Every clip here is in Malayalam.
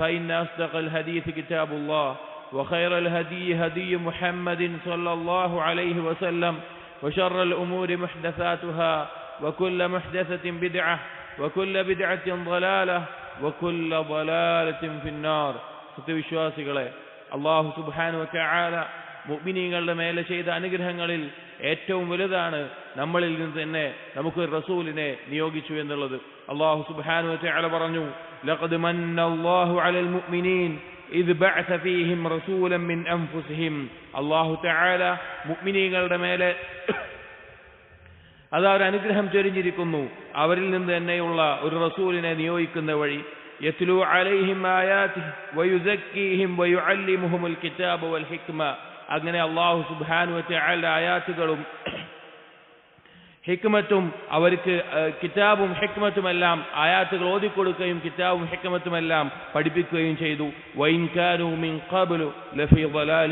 فإن أصدق الحديث كتاب الله وخير الهدي هدي محمد صلى الله عليه وسلم وشر الأمور محدثاتها وكل محدثة بدعة وكل بدعة ضلالة وكل ضلالة في النار സത്യവിശ്വാസികളെ അള്ളാഹു സുബാനു ചാല മുഗ്മിനീങ്ങളുടെ മേലെ ചെയ്ത അനുഗ്രഹങ്ങളിൽ ഏറ്റവും വലുതാണ് നമ്മളിൽ നിന്ന് തന്നെ നമുക്ക് റസൂലിനെ നിയോഗിച്ചു എന്നുള്ളത് അള്ളാഹു സുബാനു ചാല പറഞ്ഞു لقد من الله على المؤمنين إذ بعث فيهم رسولا من أنفسهم الله تعالى മുഅ്മിനീങ്ങളുടെ മേലെ അതാ ഒരു അനുഗ്രഹം ചൊരിഞ്ഞിരിക്കുന്നു അവരിൽ നിന്ന് തന്നെയുള്ള ഒരു റസൂലിനെ നിയോഗിക്കുന്ന വഴി യത്ലു അലൈഹിം ആയാതിഹി വയുസക്കീഹിം വയുഅല്ലിമുഹുൽ കിതാബ വൽ ഹിക്മ അങ്ങനെ അല്ലാഹു സുബ്ഹാനഹു വ തആല ആയാത്തുകളും ഹിക്മത്തും അവർക്ക് കിതാബും ഹിക്മത്തുമെല്ലാം ആയാത്തുകൾ ഓതിക്കൊടുക്കുകയും കിതാബും ഹിക്മത്തുമെല്ലാം പഠിപ്പിക്കുകയും ചെയ്തു.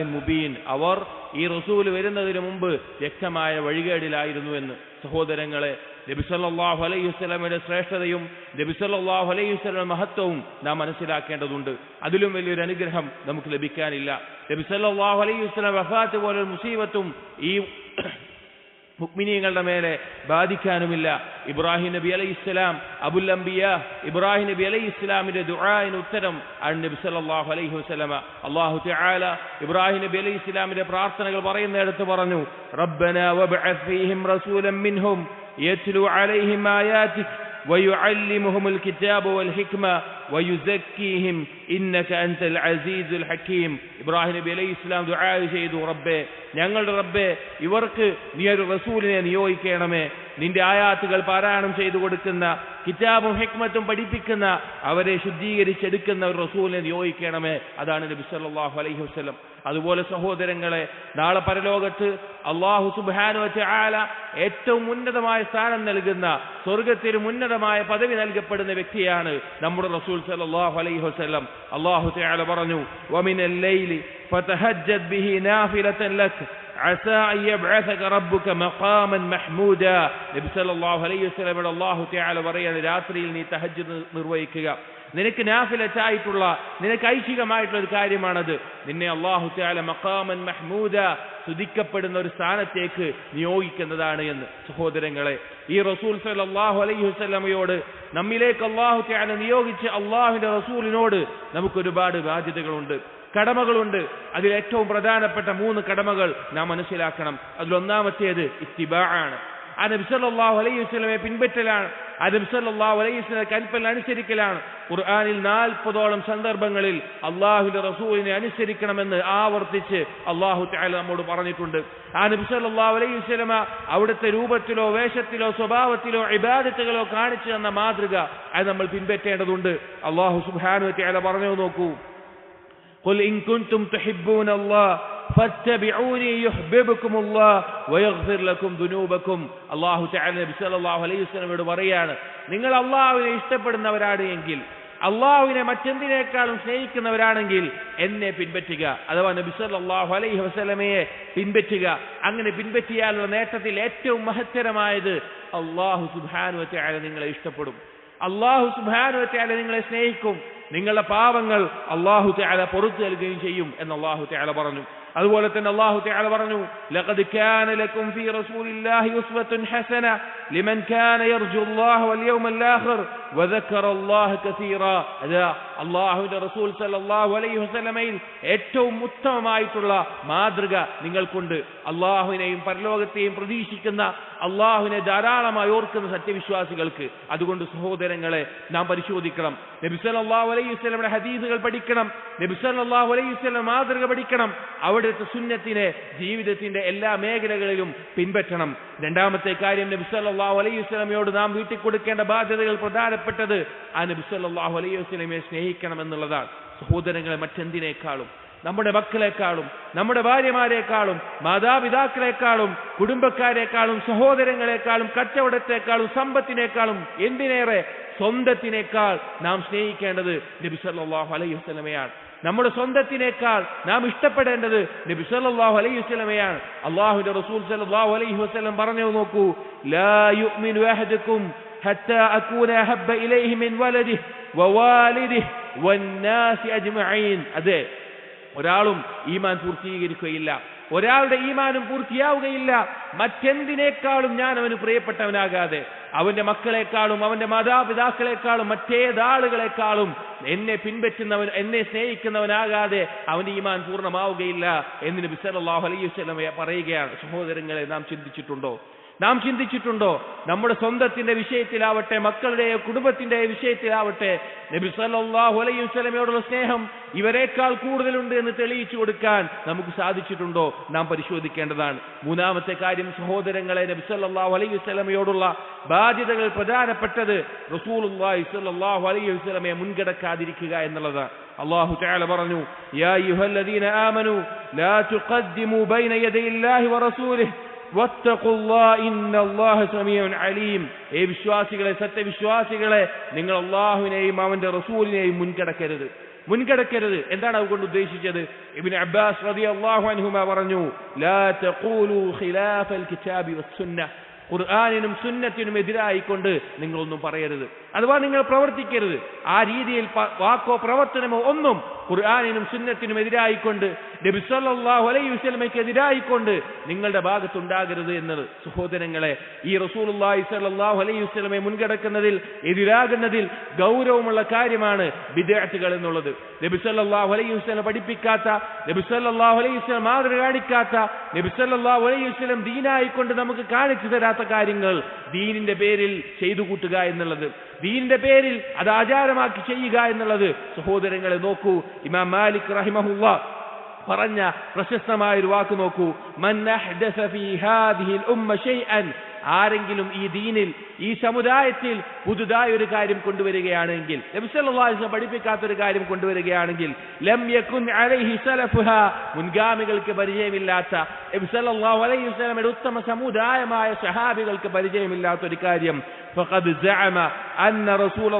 മുബീൻ. അവർ ഈ റസൂൽ വരുന്നതിന് മുമ്പ് വ്യക്തമായ വഴികേടിലായിരുന്നു എന്ന്. സഹോദരങ്ങളെ നബിസല്ലാഹു അലൈഹി വസല്ലമയുടെ ശ്രേഷ്ഠതയും നബിസല്ലാഹു അലൈഹി വസല്ലമയുടെ മഹത്വവും നാം മനസ്സിലാക്കേണ്ടതുണ്ട്. അതിലും വലിയൊരു അനുഗ്രഹം നമുക്ക് ലഭിക്കാനില്ല. നബിസല്ലാഹു അലൈഹി വസല്ലം വഫാത്ത് പോലൊരു മുസീബത്തും ഈ മുക്മിനീങ്ങളുടെ മേലെ ബാധിക്കാനുമില്ല. ഇബ്രാഹിം നബി അലൈഹി ഇസ്ലാം അബുൽ അംബിയ ഇബ്രാഹിം നബി അലൈഹി ഇസ്ലാമിന്റെ ദുആന് ഉത്തരം നബി സല്ലല്ലാഹു അലൈഹി വസല്ലമ. അല്ലാഹു തആല ഇബ്രാഹിം നബി അലൈഹി ഇസ്ലാമിന്റെ പ്രാർത്ഥനകൾ പറയുന്നിടത്ത് പറഞ്ഞു റബ്ബന വബ്അസ് ഫീഹിം റസൂലൻ മിൻഹും യത്ലു അലൈഹിം ആയാതിക് ويعلمهم الكتاب والحكمة ويزكيهم إنك أنت العزيز الحكيم ഇബ്രാഹിം നബി അലൈഹി ഇസ്ലാം ദുആ ചെയ്തു റബ്ബേ ഞങ്ങളുടെ റബ്ബേ ഇവർക്ക് നീ ഒരു റസൂലിനെ നിയോഗിക്കണമേ നിന്റെ ആയാത്തുകൾ പാരായണം ചെയ്തു കൊടുക്കുന്ന കിതാബും ഹിക്മത്തും പഠിപ്പിക്കുന്ന അവരെ ശുദ്ധീകരിച്ചെടുക്കുന്ന ഒരു റസൂലിനെ നിയോഗിക്കണമേ. അതാണ് നബി സല്ലല്ലാഹു അലൈഹി വസല്ലം. അതുപോലെ സഹോദരങ്ങളെ നാളെ പരലോകത്ത് അള്ളാഹു സുബാനു ചാല ഏറ്റവും ഉന്നതമായ സ്ഥാനം നൽകുന്ന സ്വർഗത്തിന് ഉന്നതമായ പദവി നൽകപ്പെടുന്ന വ്യക്തിയാണ് നമ്മുടെ റസൂൽ സല്ലല്ലാഹു അലൈഹി വസല്ലം. അള്ളാഹു പറഞ്ഞു വമിനൽ ലൈലി ബിഹി നാഫിലതൻ അള്ളാഹു ത്യാല പറയാണ് രാത്രിയിൽ നീ تهجد നിർവഹിക്കുക. നിനക്ക് നാഫിലറ്റായിട്ടുള്ള നിനക്ക് ഐച്ഛികമായിട്ടുള്ള ഒരു കാര്യമാണത്. നിന്നെ അള്ളാഹു ചാല മക്കാമൻ മഹ്മൂദ സ്തുതിക്കപ്പെടുന്ന ഒരു സ്ഥാനത്തേക്ക് നിയോഗിക്കുന്നതാണ് എന്ന്. സഹോദരങ്ങളെ ഈ റസൂൽ സല്ലാഹു അലൈഹി വസ്ലമയോട് നമ്മിലേക്ക് അള്ളാഹു ചാല നിയോഗിച്ച് അള്ളാഹുവിന്റെ റസൂലിനോട് നമുക്കൊരുപാട് ബാധ്യതകളുണ്ട്. കടമകളുണ്ട്. അതിൽ ഏറ്റവും പ്രധാനപ്പെട്ട മൂന്ന് കടമകൾ നാം മനസ്സിലാക്കണം. അതിലൊന്നാമത്തേത് ഇത്തിബാ ആണ് ആ നബി സല്ലല്ലാഹു അലൈഹി വസല്ലമയെ പിൻപറ്റലാണ്. ആ നബി സല്ലല്ലാഹു അലൈഹി വസല്ലം കൽപ്പന അനുസരിക്കലാണ്. ഖുർആാനിൽ നാൽപ്പതോളം സന്ദർഭങ്ങളിൽ അള്ളാഹുവിന്റെ റസൂലിനെ അനുസരിക്കണമെന്ന് ആവർത്തിച്ച് അള്ളാഹു തആല നമ്മോട് പറഞ്ഞിട്ടുണ്ട്. ആ നബി സല്ലല്ലാഹു അലൈഹി വസ്ലമ അവിടുത്തെ രൂപത്തിലോ വേഷത്തിലോ സ്വഭാവത്തിലോ ഇബാദത്തുകളോ കാണിച്ചു തന്ന മാതൃക അത് നമ്മൾ പിൻപറ്റേണ്ടതുണ്ട്. അള്ളാഹു സുബ്ഹാനഹു വതആല പറഞ്ഞു നോക്കൂ. قل إن كنتم تحبون الله فاتبعوني يحببكم الله ويغفر لكم ذنوبكم അള്ളാഹു തആല നബി സല്ലല്ലാഹു അലൈഹി വസല്ലമയോട് പറയാണ് നിങ്ങൾ അള്ളാഹുവിനെ ഇഷ്ടപ്പെടുന്നവരാണ് എങ്കിൽ അള്ളാഹുവിനെ മറ്റെന്തിനേക്കാളും സ്നേഹിക്കുന്നവരാണെങ്കിൽ എന്നെ പിൻപറ്റുക അഥവാ നബി സല്ലല്ലാഹു അലൈഹി വസല്ലമയെ പിൻപറ്റുക അങ്ങനെ പിൻപറ്റിയാലുള്ള നേട്ടത്തിൽ ഏറ്റവും മഹത്തരമായത് അള്ളാഹു സുബ്ഹാനഹു വതആല നിങ്ങളെ ഇഷ്ടപ്പെടും അള്ളാഹു സുബ്ഹാനഹു വതആല നിങ്ങളെ സ്നേഹിക്കും നിങ്ങളുടെ പാവങ്ങൾ അള്ളാഹു തആല പൊറുത്തു നൽകുകയും ചെയ്യും എന്ന് അള്ളാഹു തആല പറഞ്ഞു. അതുപോലെ തന്നെ അള്ളാഹു തആല പറഞ്ഞു ലഖദ് കാന ലക്കും ഫീ റസൂലില്ലാഹി ഉസ്വത്തുൻ ഹസന ലിമൻ കാന യർജു അല്ലാഹ വൽ യൗമൽ ആഖിർ വദക്കറ അല്ലാഹ കസീറ. അതാ അള്ളാഹുവിന്റെ റസൂൽ സല്ലല്ലാഹു അലൈഹി വസ്ലമയിൽ ഏറ്റവും ഉത്തമമായിട്ടുള്ള മാതൃക നിങ്ങൾക്കുണ്ട്. അള്ളാഹുവിനെയും പരലോകത്തെയും പ്രതീക്ഷിക്കുന്ന അള്ളാഹുവിനെ ധാരാളമായി ഓർക്കുന്ന സത്യവിശ്വാസികൾക്ക് അതുകൊണ്ട് സഹോദരങ്ങളെ നാം പരിശോധിക്കണം. നബി സല്ലല്ലാഹു അലൈഹി വസല്ലമയുടെ ഹദീസുകൾ പഠിക്കണം. നബി സല്ലല്ലാഹു അലൈഹി വസ്ലം മാതൃക പഠിക്കണം. അവിടുത്തെ സുന്നത്തിനെ ജീവിതത്തിന്റെ എല്ലാ മേഖലകളിലും പിൻപറ്റണം. രണ്ടാമത്തെ കാര്യം നബി സല്ലല്ലാഹു അലൈഹി വസ്ലമയോട് നാം വീട്ടിൽ കൊടുക്കേണ്ട ബാധ്യതകൾ പ്രധാനപ്പെട്ടത് ആ നബി സല്ലല്ലാഹു അലൈഹി വസല്ലമയെ സ്നേഹിക്കണം എന്നുള്ളതാണ് സഹോദരങ്ങളെ മറ്റെന്തിനേക്കാളും? നമ്മുടെ മക്കളെക്കാളും നമ്മുടെ ഭാര്യമാരെക്കാളും മാതാപിതാക്കളെക്കാളും കുടുംബക്കാരെക്കാളും സഹോദരങ്ങളെക്കാളും കച്ചവടത്തെക്കാളും സമ്പത്തിനേക്കാളും എന്തിനേറെ? സ്വന്തത്തിനേക്കാൾ നാം സ്നേഹിക്കേണ്ടത് നബി സല്ലല്ലാഹു അലൈഹി വസല്ലമയാണ്. നമ്മുടെ സ്വന്തത്തിനേക്കാൾ നാം ഇഷ്ടപ്പെടേണ്ടത് നബി സല്ലല്ലാഹു അലൈഹി വസല്ലമയാണ്. അള്ളാഹുവിന്റെ റസൂൽ സല്ലല്ലാഹു അലൈഹി വസല്ലം പറഞ്ഞു നോക്കൂ ലാ ഹത്താ ഇലൈഹി മിൻ വവാലിദിഹി വന്നാസി അജ്മഈൻ. അതെ ഒരാളും ഈമാൻ പൂർത്തീകരിക്കുകയില്ല. ഒരാളുടെ ഈമാനും പൂർത്തിയാവുകയില്ല. മറ്റെന്തിനേക്കാളും ഞാൻ അവന് പ്രിയപ്പെട്ടവനാകാതെ അവന്റെ മക്കളെക്കാളും അവന്റെ മാതാപിതാക്കളെക്കാളും മറ്റേതാളുകളെക്കാളും എന്നെ പിൻപറ്റുന്നവൻ എന്നെ സ്നേഹിക്കുന്നവനാകാതെ അവന്റെ ഈമാൻ പൂർണമാവുകയില്ല എന്ന് നബി സല്ലല്ലാഹു അലൈഹി വസല്ലം പറയുകയാണ്. സഹോദരങ്ങളെ നാം ചിന്തിച്ചിട്ടുണ്ടോ? നാം ചിന്തിച്ചിട്ടുണ്ടോ? നമ്മുടെ സ്വന്തത്തിന്റെ വിഷയത്തിലാവട്ടെ മക്കളുടെ കുടുംബത്തിന്റെ വിഷയത്തിലാവട്ടെ നബി സല്ലല്ലാഹു അലൈഹി വസല്ലമയോടുള്ള സ്നേഹം ഇവരെക്കാൾ കൂടുതലുണ്ട് എന്ന് തെളിയിച്ചു കൊടുക്കാൻ നമുക്ക് സാധിച്ചിട്ടുണ്ടോ? നാം പരിശോധിക്കേണ്ടതാണ്. മൂന്നാമത്തെ കാര്യം സഹോദരങ്ങളെ നബി സല്ലല്ലാഹു അലൈഹി വസല്ലമയോടുള്ള ബാധ്യതകൾ പ്രധാനപ്പെട്ടത് റസൂലുള്ളാഹി സല്ലല്ലാഹു അലൈഹി വസല്ലമയെ മുൻകടക്കാതിരിക്കുക എന്നുള്ളതാണ്. അള്ളാഹു തആല പറഞ്ഞു യാ അയ്യുഹല്ലദീന ആമനു ലാ തുഖദ്ദിമു ബൈന യദൈ അല്ലാഹി വറസൂലിഹി ഏ വിശ്വാസികളെ സത്യവിശ്വാസികളെ നിങ്ങൾ അള്ളാഹുവിനെയും അവന്റെ റസൂലിനെയും മുൻകടക്കരുത്. മുൻകടക്കരുത്. എന്താണ് അതുകൊണ്ട് ഉദ്ദേശിച്ചത്? ഇബിൻ അബ്ബാസ് പറഞ്ഞു ഖുർആാനിനും സുന്നത്തിനും എതിരായിക്കൊണ്ട് നിങ്ങളൊന്നും പറയരുത്. അഥവാ നിങ്ങൾ പ്രവർത്തിക്കരുത്. ആ രീതിയിൽ വാക്കോ പ്രവർത്തനമോ ഒന്നും ഖുർആാനിനും സുന്നത്തിനും എതിരായിക്കൊണ്ട് നബി സല്ലല്ലാഹു അലൈഹി വസല്ലമയ്ക്ക് എതിരായിക്കൊണ്ട് നിങ്ങളുടെ ഭാഗത്തുണ്ടാകരുത് എന്നത്. സഹോദരങ്ങളെ ഈ റസൂലുള്ളാഹി സ്വല്ലല്ലാഹു അലൈഹി വസല്ലമയെ മുൻകടക്കുന്നതിൽ എതിരാകുന്നതിൽ ഗൗരവമുള്ള കാര്യമാണ് വിദ്യാർത്ഥികൾ എന്നുള്ളത്. നബി സല്ലല്ലാഹു അലൈഹി വസ്ലം പഠിപ്പിക്കാത്ത നബി സല്ലല്ലാഹു അലൈഹി വസ്ലം മാതൃക കാണിക്കാത്ത നബി സല്ലല്ലാഹു അലൈഹി വസ്ലം ദീനായിക്കൊണ്ട് നമുക്ക് കാണിച്ചു തരാത്ത കാര്യങ്ങൾ ദീനിന്റെ പേരിൽ ചെയ്തു കൂട്ടുക എന്നുള്ളത്. ദീനിന്റെ പേരിൽ അത് ആചാരമാക്കി ചെയ്യുക എന്നുള്ളത്. സഹോദരങ്ങളെ നോക്കൂ ഇമാം മാലിക് റഹിമഹുല്ല പറഞ്ഞ പ്രശസ്തമായ ഒരു വാക്ക് നോക്കൂ. ആരെങ്കിലും ഈ ദീനിൽ ഈ സമുദായത്തിൽ പുതുതായി ഒരു കാര്യം കൊണ്ടുവരികയാണെങ്കിൽ പഠിപ്പിക്കാത്ത ഒരു കാര്യം കൊണ്ടുവരികയാണെങ്കിൽ മുൻഗാമികൾക്ക് പരിചയമില്ലാത്ത അലൈഹിസ്ലാമയുടെ ഉത്തമ സമുദായമായ സഹാബികൾക്ക് പരിചയമില്ലാത്ത ഒരു കാര്യം അന്ന റസൂൽ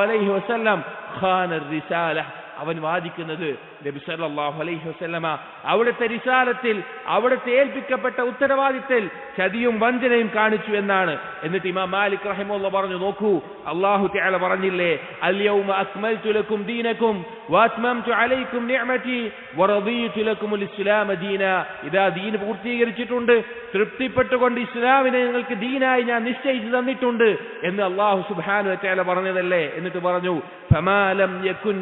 അലൈഹി വസല്ലം ഖാന റിസാല അവൻ വാദിക്കുന്നത് നബി സല്ലല്ലാഹു അലൈഹി വസല്ലമ. അവിടുത്തെ രിസാലത്തിൽ അവിടുത്തെ ഏൽപ്പിക്കപ്പെട്ട ഉത്തരവാദിത്തത്തിൽ ചതിയും വഞ്ചനയും കാണിച്ചു എന്നാണ്. എന്നിട്ട് ഇമാം മാലിക് റഹിമുള്ള പറഞ്ഞു നോക്കൂ അള്ളാഹു തആല പറഞ്ഞില്ലേ അൽയൗമ അക്മൽതു ലക്കും ദീനക്കും വാത്മംതു അലൈക്കും നിഅമതി ഇതാ ദീൻ പൂർത്തീകരിച്ചിട്ടുണ്ട്. തൃപ്തിപ്പെട്ടുകൊണ്ട് ഇസ്ലാമിനെ നിങ്ങൾക്ക് ദീനായി ഞാൻ നിശ്ചയിച്ചു തന്നിട്ടുണ്ട് എന്ന് അള്ളാഹു സുബ്ഹാനഹു തആല പറഞ്ഞതല്ലേ? എന്നിട്ട് പറഞ്ഞു ഫമാലം യകുൻ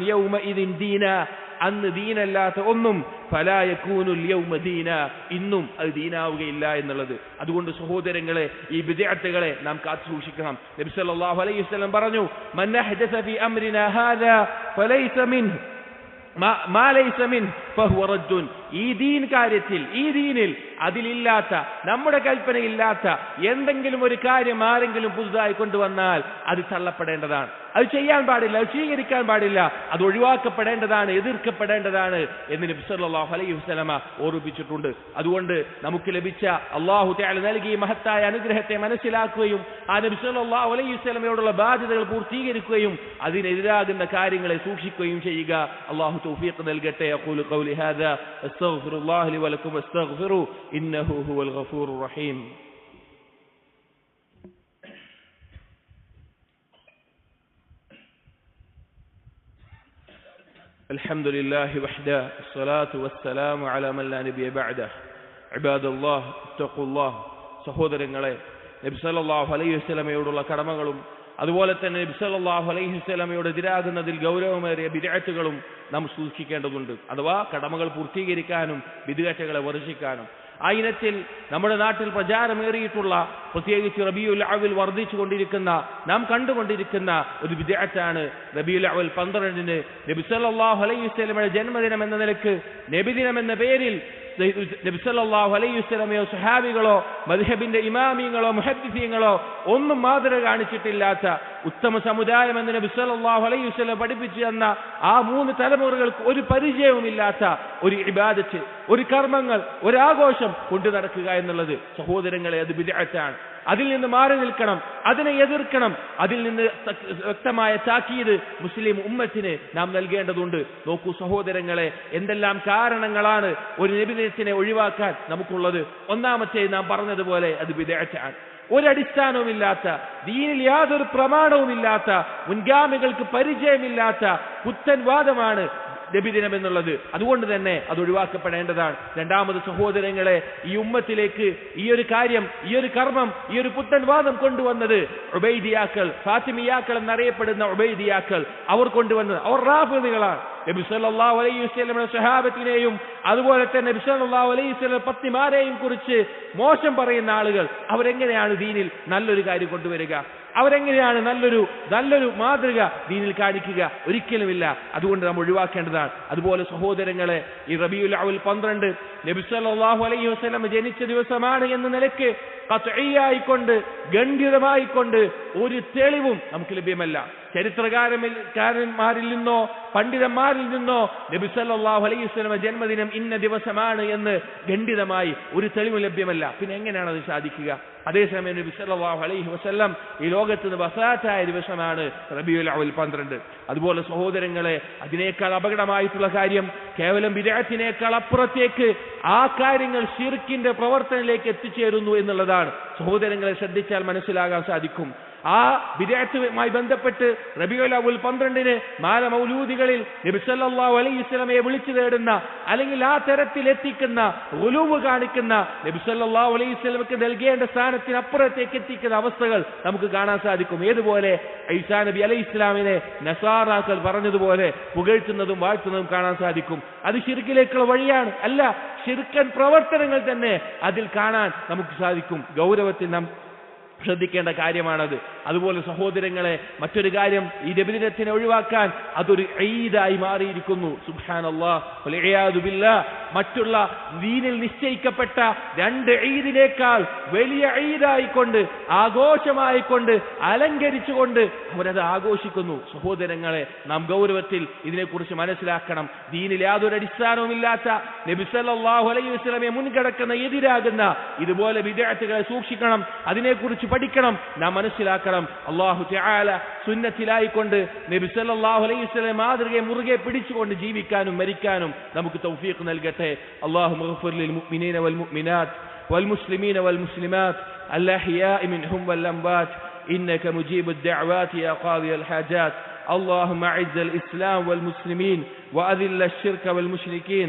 ഷൈഇൻ ദീന. അന്ന് ദീനല്ലാത്ത ഒന്നും ഫലായക്കൂനുൽ യൗമ ദീന. ഇന്നും അത് ദീനാവുകയില്ല എന്നുള്ളത്. അതുകൊണ്ട് സഹോദരങ്ങളെ ഈ വിദ്യാർത്ഥികളെ നാം കാത്തു സൂക്ഷിക്കണം. നബി സല്ലല്ലാഹു അലൈഹി വസല്ലം പറഞ്ഞു മന്നഹദസ ഫീ അംരിനാ ഹാദാ ഫലൈസ മിൻഹു. മാ ലൈസ മിൻ ഈ ദീൻ കാര്യത്തിൽ ഈ ദീനിൽ അതിലില്ലാത്ത നമ്മുടെ കൽപ്പനയില്ലാത്ത എന്തെങ്കിലും ഒരു കാര്യം ആരെങ്കിലും പുതുതായി കൊണ്ടുവന്നാൽ അത് തള്ളപ്പെടേണ്ടതാണ്. അത് ചെയ്യാൻ പാടില്ല അത് സ്വീകരിക്കാൻ പാടില്ല അത് ഒഴിവാക്കപ്പെടേണ്ടതാണ് എതിർക്കപ്പെടേണ്ടതാണ് എന്ന് നബി സല്ലല്ലാഹു അലൈഹി വസല്ലമ ഓർമ്മിപ്പിച്ചിട്ടുണ്ട്. അതുകൊണ്ട് നമുക്ക് ലഭിച്ച അള്ളാഹു തആല നൽകിയ മഹത്തായ അനുഗ്രഹത്തെ മനസ്സിലാക്കുകയും ആ നബി സല്ലല്ലാഹു അലൈഹി വസല്ലമയോടുള്ള ബാധ്യതകൾ പൂർത്തീകരിക്കുകയും അതിനെതിരാകുന്ന കാര്യങ്ങളെ സൂക്ഷിക്കുകയും ചെയ്യുക. അള്ളാഹു തൗഫീഖ് നൽകട്ടെ അഖൂലു ഖൗലി ഹാദാ അസ്തഗ്ഫിറുല്ലാഹി ലി വലക്കും അസ്തഗ്ഫിറു ഇന്നഹു ഹുവൽ ഗഫൂറുർ റഹീം الحمد لله وحده الصلاة والسلام على من لا نبي بعده عباد الله اتقوا الله സഹോദരങ്ങളെ നബി സല്ലല്ലാഹു അലൈഹി വസല്ലമയോടുള്ള കടമകളും അതുപോലെ തന്നെ നബി സല്ലല്ലാഹു അലൈഹി സ്വലമയോട് എതിരാകുന്നതിൽ ഗൗരവമേറിയ ബിരാറ്റുകളും നാം സൂക്ഷിക്കേണ്ടതുണ്ട്. അഥവാ കടമകൾ പൂർത്തീകരിക്കാനും ബിദഅത്തുകളെ വർജിക്കാനും. ആ ഇനത്തിൽ നമ്മുടെ നാട്ടിൽ പ്രചാരമേറിയിട്ടുള്ള പ്രത്യേകിച്ച് റബിയുൽ അവൽ വർദ്ധിച്ചുകൊണ്ടിരിക്കുന്ന നാം കണ്ടുകൊണ്ടിരിക്കുന്ന ഒരു വിദ്യാർത്ഥാണ് റബിയുൽ അവൽ പന്ത്രണ്ടിന് നബി സല്ലല്ലാഹു അലൈഹി സ്വലമയുടെ ജന്മദിനം എന്ന നിലയ്ക്ക് നബിദിനം എന്ന പേരിൽ നബിസല്ലാഹു അലൈഹി വസ്ലമയോ സുഹാബികളോ മദ്ഹബിന്റെ ഇമാമിങ്ങളോ മുഹദ്ദിസീങ്ങളോ ഒന്നും മാതൃക കാണിച്ചിട്ടില്ലാത്ത ഉത്തമ സമുദായം എന്ന് നബ്സല്ലാഹു അലൈഹി വസ്ലം പഠിപ്പിച്ചു തന്ന ആ മൂന്ന് തലമുറകൾക്ക് ഒരു പരിചയവുമില്ലാത്ത ഒരു ഇബാദത്ത് ഒരു കർമ്മങ്ങൾ ഒരാഘോഷം കൊണ്ടു നടക്കുക എന്നുള്ളത് സഹോദരങ്ങളെ അത് വിദഗ്ധാണ് അതിൽ നിന്ന് മാറി നിൽക്കണം അതിനെ എതിർക്കണം. അതിൽ നിന്ന് വ്യക്തമായ താക്കീത് മുസ്ലിം ഉമ്മത്തിന് നാം നൽകേണ്ടതുണ്ട്. നോക്കൂ സഹോദരങ്ങളെ എന്തെല്ലാം കാരണങ്ങളാണ് ഒരു നിബിധനത്തിനെ ഒഴിവാക്കാൻ നമുക്കുള്ളത്. ഒന്നാമത്തെ നാം പറഞ്ഞതുപോലെ അത് വിദേശാണ് ഒരടിസ്ഥാനവുമില്ലാത്ത ദീനിൽ യാതൊരു പ്രമാണവുമില്ലാത്ത മുൻഗാമികൾക്ക് പരിചയമില്ലാത്ത പുത്തൻ വാദമാണ് നബിദിനം എന്നുള്ളത് അതുകൊണ്ട് തന്നെ അത് ഒഴിവാക്കപ്പെടേണ്ടതാണ്. രണ്ടാമത് സഹോദരങ്ങളെ ഈ ഉമ്മത്തിലേക്ക് ഈ ഒരു കാര്യം ഈ ഒരു കർമ്മം ഈ ഒരു പുത്തൻ വാദം കൊണ്ടുവന്നത് ഉബൈദിയാക്കൾ ഫാത്തിമിയാക്കൾ എന്നറിയപ്പെടുന്ന ഉബൈദിയാക്കൾ അവർ കൊണ്ടുവന്നത്. അവർ റാഫിദുകളാണ്. നബി സല്ലല്ലാഹു അലൈഹി അതുപോലെ തന്നെ നബി സല്ലല്ലാഹു അലൈഹി വസല്ലം പത്നിമാരെയും കുറിച്ച് മോശം പറയുന്ന ആളുകൾ. അവരെങ്ങനെയാണ് ദീനിൽ നല്ലൊരു കാര്യം കൊണ്ടുവരിക? അവരെങ്ങനെയാണ് നല്ലൊരു നല്ലൊരു മാതൃക ദീനിൽ കാണിക്കുക? ഒരിക്കലുമില്ല. അതുകൊണ്ട് നാം ഒഴിവാക്കേണ്ടതാണ്. അതുപോലെ സഹോദരങ്ങളെ ഈ റബിയുൽ അവൽ പന്ത്രണ്ട് നബി സല്ലല്ലാഹു അലൈഹി വസല്ലം ജനിച്ച ദിവസമാണ് എന്ന നിലയ്ക്ക് കൊണ്ട് ഗണ്ഡിതമായിക്കൊണ്ട് ഒരു തെളിവും നമുക്ക് ലഭ്യമല്ല. ചരിത്രകാരന്മാരിൽ നിന്നോ പണ്ഡിതന്മാരിൽ നിന്നോ നബിസല്ലാഹു അലൈഹി വസല്ലം ജന്മദിനം ഇന്ന ദിവസമാണ് എന്ന് ഖണ്ഡിതമായി ഒരു തെളിവ് ലഭ്യമല്ല. പിന്നെ എങ്ങനെയാണ് അത് സാധിക്കുക? അതേസമയം നബി സല്ലല്ലാഹു അലൈഹി വസല്ലം ഈ ലോകത്ത് നിന്ന് വസാറ്റായ ദിവസമാണ് റബിയുൽ അവൽ പന്ത്രണ്ട്. അതുപോലെ സഹോദരങ്ങളെ അതിനേക്കാൾ അപകടമായിട്ടുള്ള കാര്യം കേവലം വിരാറ്റിനേക്കാൾ അപ്പുറത്തേക്ക് ആ കാര്യങ്ങൾ ഷിർക്കിന്റെ പ്രവർത്തനത്തിലേക്ക് എത്തിച്ചേരുന്നു എന്നുള്ളതാണ്. സഹോദരങ്ങളെ ശ്രദ്ധിച്ചാൽ മനസ്സിലാകാൻ സാധിക്കും. ആ വിദേഹത്തുമായി ബന്ധപ്പെട്ട് റബിയുൽ അവൽ പന്ത്രണ്ടിന് മാല മൗലൂദികളിൽ നബിസല്ലാഹു അലൈഹി ഇസ്ലമയെ വിളിച്ചു തേടുന്ന അല്ലെങ്കിൽ ആ തരത്തിൽ എത്തിക്കുന്ന ഉലൂവ് കാണിക്കുന്ന നബിസല്ലാഹു അലൈഹി സ്വലമക്ക് നൽകേണ്ട സ്ഥാനത്തിനപ്പുറത്തേക്ക് എത്തിക്കുന്ന അവസ്ഥകൾ നമുക്ക് കാണാൻ സാധിക്കും. ഏതുപോലെ ഐസാ നബി അലൈഹി ഇസ്ലാമിനെ നസാറാക്കൾ പറഞ്ഞതുപോലെ പുകഴ്ത്തുന്നതും വാഴ്ത്തുന്നതും കാണാൻ സാധിക്കും. അത് ശിരിക്കിലേക്കുള്ള വഴിയാണ്. അല്ല ഷിർക്കൻ പ്രവർത്തനങ്ങൾ തന്നെ അതിൽ കാണാൻ നമുക്ക് സാധിക്കും. ഗൗരവത്തിൽ നാം ശ്രദ്ധിക്കേണ്ട കാര്യമാണത്. അതുപോലെ സഹോദരങ്ങളെ മറ്റൊരു കാര്യം ഈ രബിദിനത്തിനെ ഒഴിവാക്കാൻ അതൊരു ഈദായി മാറിയിരിക്കുന്നു. സുബാനല്ലാഹുബില്ല മറ്റുള്ള ദീനിൽ നിശ്ചയിക്കപ്പെട്ട രണ്ട് ഈദിനേക്കാൾ വലിയ ഈദായിക്കൊണ്ട് ആഘോഷമായിക്കൊണ്ട് അലങ്കരിച്ചുകൊണ്ട് അവരത് ആഘോഷിക്കുന്നു. സഹോദരങ്ങളെ നാം ഗൗരവത്തിൽ ഇതിനെക്കുറിച്ച് മനസ്സിലാക്കണം. ദീനിൽ യാതൊരു അടിസ്ഥാനവുമില്ലാത്ത നബിസല്ലാഹു അലൈഹി വസ്ലമെ മുൻകടക്കുന്ന എതിരാകുന്ന ഇതുപോലെ വിദ്യാർത്ഥികളെ സൂക്ഷിക്കണം. അതിനെക്കുറിച്ച് പഠിക്കണം നാം മനസ്സിലാക്കണം അള്ളാഹു ത്യാല സുന്നത്തിലായിക്കൊണ്ട് നബി സല്ലല്ലാഹു അലൈഹി വസല്ലം മാതൃകയെ മുറുകെ പിടിച്ചുകൊണ്ട് ജീവിക്കാനും മരിക്കാനും നമുക്ക് തൗഫീഖ് നൽകട്ടെ അള്ളാഹു മഗ്ഫിർ ലിൽ മുഅ്മിനീന വൽ മുഅ്മിനാത്ത് والمسلمين والمسلمات الأحياء منهم والأموات إنك مجيب الدعوات يا قاضي الحاجات اللهم أعز الإسلام والمسلمين وأذل الشرك والمشركين